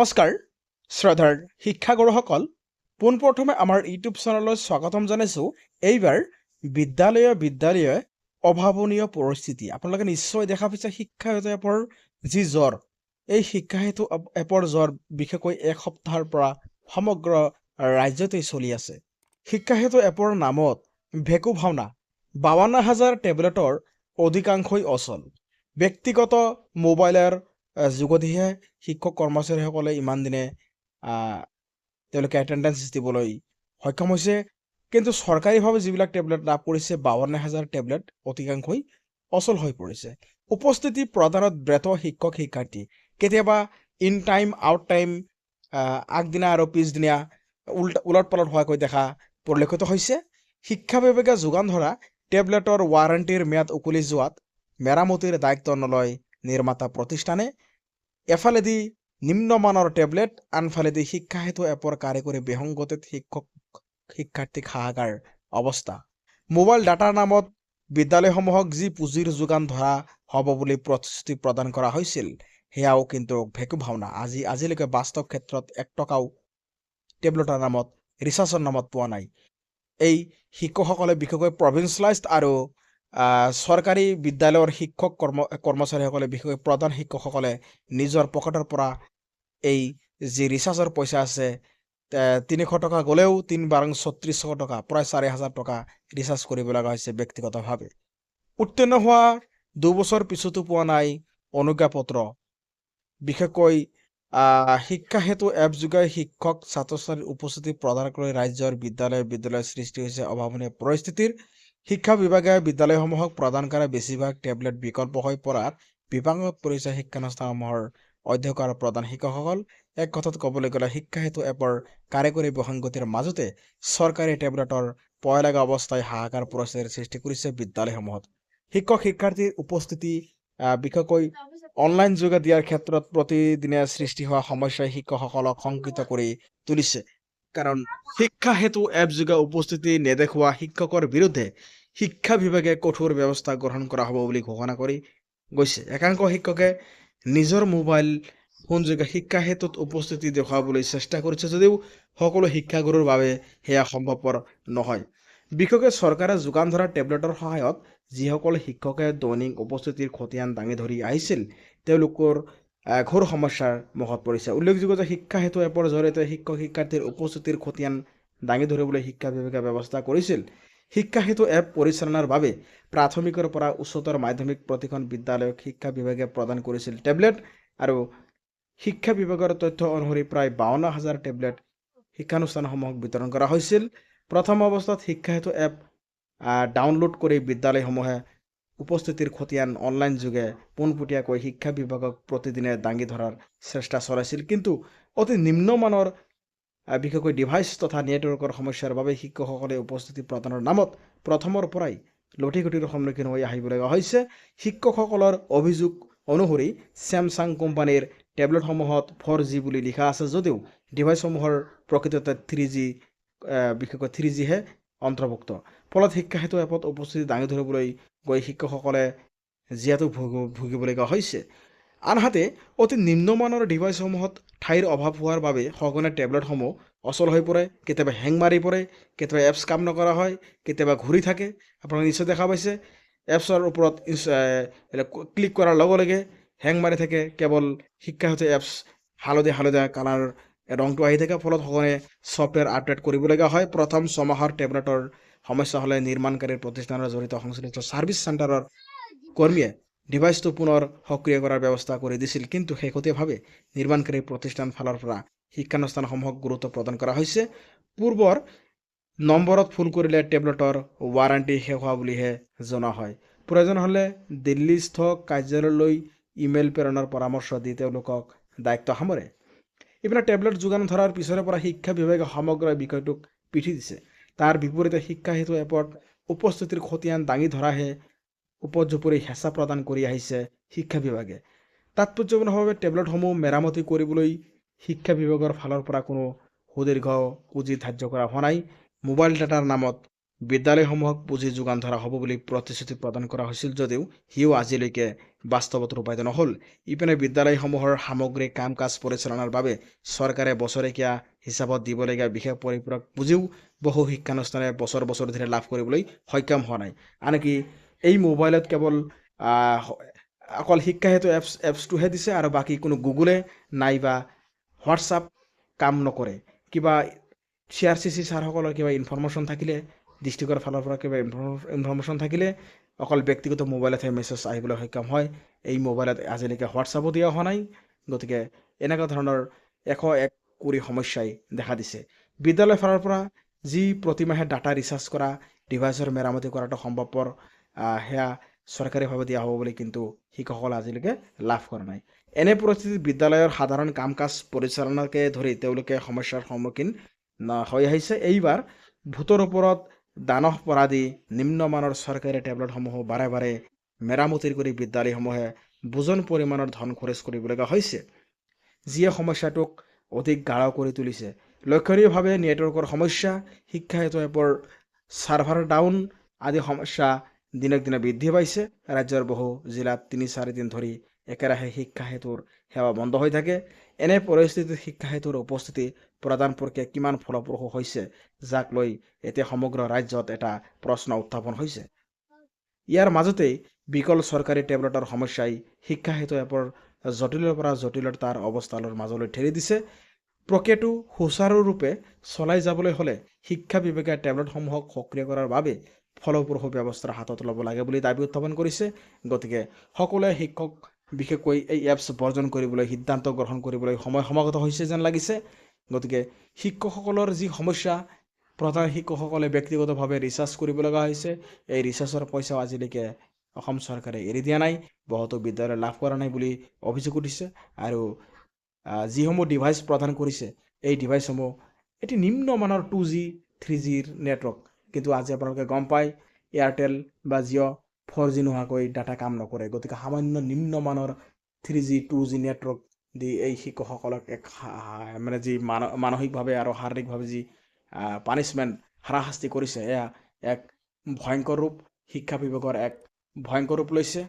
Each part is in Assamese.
নমস্কাৰ শ্ৰদ্ধাৰ শিক্ষাগুৰুসকল পোনপ্ৰথমে আমাৰ ইউটিউব চেনেললৈ স্বাগতম জনাইছোঁ। এইবাৰ বিদ্যালয়ে বিদ্যালয়ে অভাৱনীয় পৰিস্থিতি। আপোনালোকে নিশ্চয় দেখা পাইছে শিক্ষা সেতু এপৰ যি জ্বৰ। এই শিক্ষা সেতু এপ- এপৰ জ্বৰ বিশেষকৈ এক সপ্তাহৰ পৰা সমগ্ৰ ৰাজ্যতেই চলি আছে। শিক্ষা সেতু এপৰ নামত ভেকু ভাওনা বাৱন্ন হাজাৰ টেবলেটৰ অধিকাংশই অচল। ব্যক্তিগত মোবাইলৰ আহ, শিক্ষক কৰ্মচাৰীসকলে ইমান দিনে তেওঁলোকে এটেণ্ডেঞ্চ দিবলৈ সক্ষম হৈছে। কিন্তু চৰকাৰীভাৱে যিবিলাক টেবলেট লাভ কৰিছে বাৱন্ন হাজাৰ টেবলেট অধিকাংশই অচল হৈ পৰিছে। উপস্থিতি প্ৰদানত ব্ৰেত শিক্ষক শিক্ষাৰ্থী কেতিয়াবা ইন টাইম আউট টাইম আগদিনা আৰু পিছদিনা উল্টা ওলট পালট হোৱাকৈ দেখা পৰিলক্ষিত হৈছে। শিক্ষা বিভাগে যোগান ধৰা টেবলেটৰ ৱাৰেণ্টিৰ ম্যাদ উকলি যোৱাত মেৰামতিৰ দায়িত্ব নলয় নিৰ্মাতা প্ৰতিষ্ঠানে। এফালেদি নিম্নমানৰ টেবলেট আনফালেদি শিক্ষা সেতু এপৰ কাৰিকৰী বিসংগতিত শিক্ষক শিক্ষাৰ্থীক হাহাকাৰ অৱস্থা। মোবাইল ডাটাৰ নামত বিদ্যালয়সমূহক যি পুঁজিৰ যোগান ধৰা হ'ব বুলি প্ৰতিশ্ৰুতি প্ৰদান কৰা হৈছিল সেয়াও কিন্তু ভেকু ভাওনা আজি আজিলৈকে বাস্তৱ ক্ষেত্ৰত এক টকাও টেবলেটৰ নামত ৰিচাৰ্জৰ নামত পোৱা নাই। এই শিক্ষকসকলে বিশেষকৈ প্ৰভিন্সিয়েলাইজড আৰু চৰকাৰী বিদ্যালয়ৰ শিক্ষক কৰ্ম, কৰ্মচাৰীসকলে, বিশেষকৈ প্ৰধান শিক্ষকসকলে নিজৰ পকেটৰ পৰা এই যি ৰিচাৰ্জৰ পইচা আছে তিনিশ টকা গ'লেও তিনি বাৰং ছত্ৰিছশ টকা, প্ৰায় চাৰি হাজাৰ টকা ৰিচাৰ্জ কৰিব লগা হৈছে ব্যক্তিগতভাৱে। উত্তীৰ্ণ হোৱা দুবছৰ পিছতো পোৱা নাই অনুজ্ঞাপত্ৰ। বিশেষকৈ শিক্ষা সেতু এপ যোগে শিক্ষক ছাত্ৰ ছাত্ৰীৰ উপস্থিতি প্ৰদান কৰি ৰাজ্যৰ বিদ্যালয় বিদ্যালয়ৰ সৃষ্টি হৈছে অভাৱনীয় পৰিস্থিতিৰ শিক্ষা বিভাগে বিদ্যালয়সমূহক প্ৰদান কৰা বেছিভাগ টেবলেট বিকল্প হৈ পৰাত বিপাঙত পৰিছে শিক্ষানুষ্ঠানসমূহৰ অধ্যক্ষ আৰু প্ৰধান শিক্ষকসকল এক কথাত ক'বলৈ গ'লে শিক্ষা সেতু এপৰ কাৰিকৰী বিসংগতিৰ মাজতে চৰকাৰী টেবলেটৰ পয়লাগা অৱস্থাই হাহাকাৰ পৰিস্থিতিৰ সৃষ্টি কৰিছে বিদ্যালয়সমূহত। শিক্ষক শিক্ষাৰ্থীৰ উপস্থিতি বিশেষকৈ অনলাইন যোগে দিয়াৰ ক্ষেত্ৰত প্ৰতিদিনে সৃষ্টি হোৱা সমস্যাই শিক্ষকসকলক শংকিত কৰি তুলিছে। কাৰণ শিক্ষা সেতু এপ উপস্থিতি নেদেখুওৱা শিক্ষকৰ বিৰুদ্ধে শিক্ষা বিভাগে কঠোৰ ব্যৱস্থা গ্ৰহণ কৰা হ'ব বুলি ঘোষণা কৰি গৈছে। একাংশ শিক্ষকে নিজৰ মোবাইল ফোনযোগে শিক্ষা সেতুত উপস্থিতি দেখুৱাবলৈ চেষ্টা কৰিছে যদিও সকলো শিক্ষাগুৰুৰ বাবে সেয়া সম্ভৱপৰ নহয়। বিশেষকৈ চৰকাৰে যোগান ধৰা টেবলেটৰ সহায়ত যিসকল শিক্ষকে দৈনিক উপস্থিতিৰ খতিয়ান দাঙি ধৰি আহিছিল, তেওঁলোকৰ ঘোৰ সমস্যাৰ মুখত পৰিছে। উল্লেখযোগ্য যে শিক্ষা সেতু এপৰ জৰিয়তে শিক্ষক শিক্ষাৰ্থীৰ উপস্থিতিৰ খতিয়ান দাঙি ধৰিবলৈ শিক্ষা বিভাগে ব্যৱস্থা কৰিছিল। শিক্ষা সেতু এপ পৰিচালনাৰ বাবে প্ৰাথমিকৰ পৰা উচ্চতৰ মাধ্যমিক প্ৰতিখন বিদ্যালয়ক শিক্ষা বিভাগে প্ৰদান কৰিছিল টেবলেট আৰু শিক্ষা বিভাগৰ তথ্য অনুসৰি প্ৰায় বাৱন্ন হাজাৰ টেবলেট শিক্ষানুষ্ঠানসমূহক বিতৰণ কৰা হৈছিল। প্ৰথম অৱস্থাত শিক্ষা সেতু এপ ডাউনলোড কৰি বিদ্যালয়সমূহে উপস্থিতিৰ খতিয়ান অনলাইন যোগে পোনপটীয়াকৈ শিক্ষা বিভাগক প্ৰতিদিনে দাঙি ধৰাৰ চেষ্টা চলাইছিল। কিন্তু অতি নিম্নমানৰ বিশেষকৈ ডিভাইচ তথা নেটৱৰ্কৰ সমস্যাৰ বাবে শিক্ষকসকলে উপস্থিতি প্ৰদানৰ নামত প্ৰথমৰ পৰাই লটি ঘটিৰ সন্মুখীন হৈ আহিবলগীয়া হৈছে। শিক্ষকসকলৰ অভিযোগ অনুসৰি চেমচাং কোম্পানীৰ টেবলেটসমূহত ফ'ৰ জি বুলি লিখা আছে যদিও ডিভাইচসমূহৰ প্ৰকৃততে থ্ৰী জি বিশেষকৈ থ্ৰী জিহে অন্তৰ্ভুক্ত। ফলত শিক্ষা সেতু এপত উপস্থিতি দাঙি ধৰিবলৈ গৈ শিক্ষকসকলে যিহেতু ভুগ, ভুগিবলগীয়া হৈছে। আনহাতে, অতি নিম্নমানৰ ডিভাইচসমূহত ঠাইৰ অভাৱ হোৱাৰ বাবে সঘনে টেবলেটসমূহ অচল হৈ পৰে, কেতিয়াবা হেং মাৰি পৰে, কেতিয়াবা এপছ কাম নকৰা হয়, কেতিয়াবা ঘূৰি থাকে। আপোনালোকে নিশ্চয় দেখা পাইছে, এপছৰ ওপৰত ক্লিক কৰাৰ লগে লগে হেং মাৰি থাকে কেৱল শিক্ষা সেতু এপছ হালধীয়া হালধীয়া কালাৰ ৰংটো আহি থাকে ফলত সঘনে ছফ্টৱেৰ আপডেট কৰিবলগীয়া হয়। প্ৰথম ছমাহৰ টেবলেটৰ সমস্যা হ'লে নিৰ্মাণকাৰী প্ৰতিষ্ঠানৰ জড়িত সংশ্লিষ্ট ছাৰ্ভিচ চেণ্টাৰৰ কৰ্মীয়ে ডিভাইচটো পুনৰ সক্ৰিয় কৰাৰ ব্যৱস্থা কৰি দিছিল। কিন্তু শেহতীয়াভাৱে নিৰ্মাণকাৰী প্ৰতিষ্ঠান ফালৰ পৰা শিক্ষানুষ্ঠানসমূহক গুৰুত্ব প্ৰদান কৰা হৈছে। পূৰ্বৰ নম্বৰত ফোন কৰিলে টেবলেটৰ ৱাৰেণ্টি শেষ হোৱা বুলিহে জনোৱা হয়। প্ৰয়োজন হ'লে দিল্লীস্থ কাৰ্যালয়লৈ ইমেইল প্ৰেৰণৰ পৰামৰ্শ দি তেওঁলোকক দায়িত্ব সামৰে। ইপিনে টেবলেট যোগান ধৰাৰ পিছৰে পৰা শিক্ষা বিভাগে সমগ্ৰ বিষয়টোক পিঠি দিছে। তাৰ বিপৰীতে শিক্ষা সেতু এপত উপস্থিতিৰ খতিয়ান দাঙি ধৰাহে উপৰ্যুপৰি হেঁচা প্ৰদান কৰি আহিছে শিক্ষা বিভাগে। তাৎপৰ্যপূৰ্ণভাৱে টেবলেটসমূহ মেৰামতি কৰিবলৈ শিক্ষা বিভাগৰ ফালৰ পৰা কোনো সুদীৰ্ঘ পুঁজি ধাৰ্য কৰা হোৱা নাই। মোবাইল ডাটাৰ নামত বিদ্যালয়সমূহক পুঁজি যোগান ধৰা হ'ব বুলি প্ৰতিশ্ৰুতি প্ৰদান কৰা হৈছিল যদিও সিও আজিলৈকে বাস্তৱত ৰূপায়িত নহ'ল। ইপিনে বিদ্যালয়সমূহৰ সামগ্ৰিক কাম কাজ পৰিচালনাৰ বাবে চৰকাৰে বছৰেকীয়া হিচাপত দিবলগীয়া বিশেষ পৰিপূৰক পুঁজিও বহু শিক্ষানুষ্ঠানে বছৰ বছৰ ধৰি লাভ কৰিবলৈ সক্ষম হোৱা নাই। আনকি এই মোবাইলত কেৱল অকল শিক্ষা হেতু এপছ, এপছটোহে দিছে আৰু বাকী কোনো গুগলে নাইবা হোৱাটছআপ কাম নকৰে। কিবা চি আৰ চি চি ছাৰসকলৰ কিবা ইনফৰ্মেশ্যন থাকিলে ডিষ্ট্ৰিক্টৰ ফালৰ পৰা কিবা ইনফৰ্মেশ্যন থাকিলে অকল ব্যক্তিগত মোবাইলতহে মেছেজ আহিবলৈ সক্ষম হয়। এই মোবাইলত আজিলৈকে হোৱাটছআপো দিয়া হোৱা নাই গতিকে এনেকুৱা ধৰণৰ এশ এক কোটি সমস্যাই দেখা দিছে। বিদ্যালয়ৰ ফালৰ পৰা যি প্ৰতিমাহে ডাটা ৰিচাৰ্জ কৰা ডিভাইচৰ মেৰামতি কৰাটো সম্ভৱপৰ সেয়া চৰকাৰীভাৱে দিয়া হ'ব বুলি কিন্তু শিক্ষকসকলে আজিলৈকে লাভ কৰা নাই। এনে পৰিস্থিতিত বিদ্যালয়ৰ সাধাৰণ কাম কাজ পৰিচালনাকে ধৰি তেওঁলোকে সমস্যাৰ সন্মুখীন হৈ আহিছে। এইবাৰ ভোটৰ ওপৰত দানহ পৰা দি নিম্নমানৰ চৰকাৰী টেবলেটসমূহ বাৰে বাৰে মেৰামতিৰ কৰি বিদ্যালয়সমূহে বুজন পৰিমাণৰ ধন খৰচ কৰিবলগা হৈছে। যিয়ে সমস্যাটোক অধিক গাঢ় কৰি তুলিছে। লক্ষণীয়ভাৱে নেটৱৰ্কৰ সমস্যা, শিক্ষা হেতু এপৰ ছাৰ্ভাৰ ডাউন আদি সমস্যা দিনক দিনে বৃদ্ধি পাইছে। ৰাজ্যৰ বহু জিলাত তিনি চাৰিদিন ধৰি একেৰাহে শিক্ষা হেতুৰ সেৱা বন্ধ হৈ থাকে। এনে পৰিস্থিতিত শিক্ষা হেতুৰ উপস্থিতি প্ৰদান প্ৰক্ৰিয়া কিমান ফলপ্ৰসূ হৈছে যাক লৈ এতিয়া সমগ্ৰ ৰাজ্যত এটা প্ৰশ্ন উত্থাপন হৈছে। ইয়াৰ মাজতেই বিকল চৰকাৰী টেবলেটৰ সমস্যাই শিক্ষা হেতু এপৰ জটিলৰ পৰা জটিলতাৰ অৱস্থালৰ মাজলৈ ঠেলি দিছে। প্ৰক্ৰিয়াটো সুচাৰুৰূপে চলাই যাবলৈ হ'লে শিক্ষা বিভাগে টেবলেটসমূহক সক্ৰিয় কৰাৰ বাবে ফলপ্ৰসূ ব্যৱস্থা হাতত ল'ব লাগে বুলি দাবী উত্থাপন কৰিছে। গতিকে সকলোৱে শিক্ষক বিশেষকৈ এই এপছ বৰ্জন কৰিবলৈ সিদ্ধান্ত গ্ৰহণ কৰিবলৈ সময় সমাগত হৈছে যেন লাগিছে। গতিকে শিক্ষকসকলৰ যি সমস্যা প্ৰধান শিক্ষকসকলে ব্যক্তিগতভাৱে ৰিচাৰ্জ কৰিব লগা হৈছে। এই ৰিচাৰ্জৰ পইচাও আজিলৈকে অসম চৰকাৰে এৰি দিয়া নাই বহুতো বিদ্যালয়ে লাভ কৰা নাই বুলি অভিযোগ উঠিছে আৰু যিসমূহ ডিভাইচ প্ৰদান কৰিছে এই ডিভাইচসমূহ এটি নিম্নমানৰ টু জি থ্ৰী জিৰ নেটৱৰ্ক কিন্তু আজি আপোনালোকে গম পায় এয়াৰটেল বা জিঅ' ফ'ৰ জি নোহোৱাকৈ ডাটা কাম নকৰে। গতিকে সামান্য নিম্নমানৰ three G two G network দি এই শিক্ষকসকলক এক মানে যি মান মানসিকভাৱে আৰু শাৰীৰিকভাৱে যি পানিছমেণ্ট হাৰাশাস্তি কৰিছে এয়া এক ভয়ংকৰ ৰূপ। শিক্ষা বিভাগৰ এক ভয়ংকৰ ৰূপ লৈছে।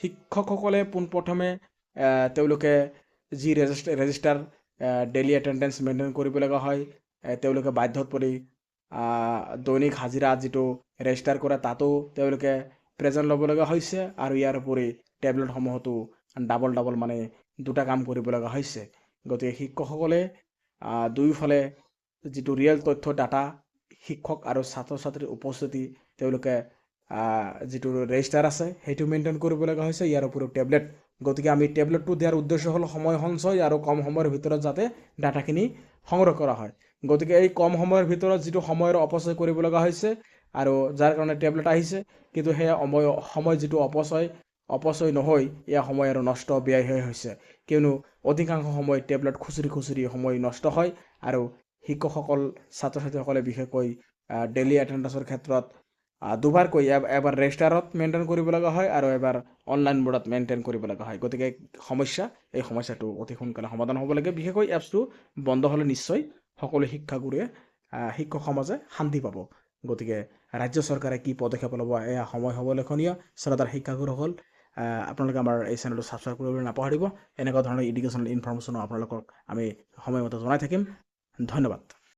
শিক্ষকসকলে পোনপ্ৰথমে তেওঁলোকে যি register register daily attendance maintain কৰিব লগা হয় তেওঁলোকে বাধ্যত পৰি দৈনিক হাজিৰা যিটো ৰেজিষ্টাৰ কৰে তাতো তেওঁলোকে প্ৰেজেণ্ট ল'ব লগা হৈছে আৰু ইয়াৰ উপৰি টেবলেটসমূহতো ডাবল ডাবল মানে দুটা কাম কৰিব লগা হৈছে। গতিকে শিক্ষকসকলে দুয়োফালে যিটো ৰিয়েল তথ্য ডাটা শিক্ষক আৰু ছাত্ৰ ছাত্ৰীৰ উপস্থিতি তেওঁলোকে যিটো ৰেজিষ্টাৰ আছে সেইটো মেইনটেইন কৰিব লগা হৈছে। ইয়াৰ উপৰিও টেবলেট গতিকে আমি টেবলেটটো দিয়াৰ উদ্দেশ্য হ'ল সময় সঞ্চয় আৰু কম সময়ৰ ভিতৰত যাতে ডাটাখিনি সংগ্ৰহ কৰা হয়। গতিকে এই কম সময়ৰ ভিতৰত যিটো সময়ৰ অপচয় কৰিব লগা হৈছে আৰু যাৰ কাৰণে টেবলেট আহিছে কিন্তু সেয়া সময় সময় যিটো অপচয় অপচয় নহয় এয়া সময় আৰু নষ্ট ব্যয় হৈছে। কিয়নো অধিকাংশ সময় টেবলেট খুচৰি খুচৰি সময় নষ্ট হয় আৰু শিক্ষকসকল ছাত্ৰ ছাত্ৰীসকলে বিশেষকৈ ডেইলি এটেণ্ডেঞ্চৰ ক্ষেত্ৰত দুবাৰকৈ এব- এবাৰ ৰেজিষ্টাৰত মেইনটেইন কৰিব লগা হয় আৰু এবাৰ অনলাইন বোৰ্ডত মেইনটেইন কৰিব লগা হয়। গতিকে সমস্যা এই সমস্যাটো অতি সোনকালে সমাধান হ'ব লাগে। বিশেষকৈ এপছটো বন্ধ হ'লে নিশ্চয় সকলো শিক্ষাগুৰুৱে শিক্ষক সমাজে শান্তি পাব। গতিকে ৰাজ্য চৰকাৰে কি পদক্ষেপ ল'ব এয়া সময় হ'ব লক্ষণীয় শ্ৰদ্ধাৰ শিক্ষাগুৰুসকল আপোনালোকে আমাৰ এই চেনেলটো ছাবস্ক্ৰাইব কৰিবলৈ নাপাহৰিব। এনেকুৱা ধৰণৰ এডুকেশ্যনেল ইনফৰ্মেশ্যনো আপোনালোকক আমি সময়মতে জনাই থাকিম। ধন্যবাদ।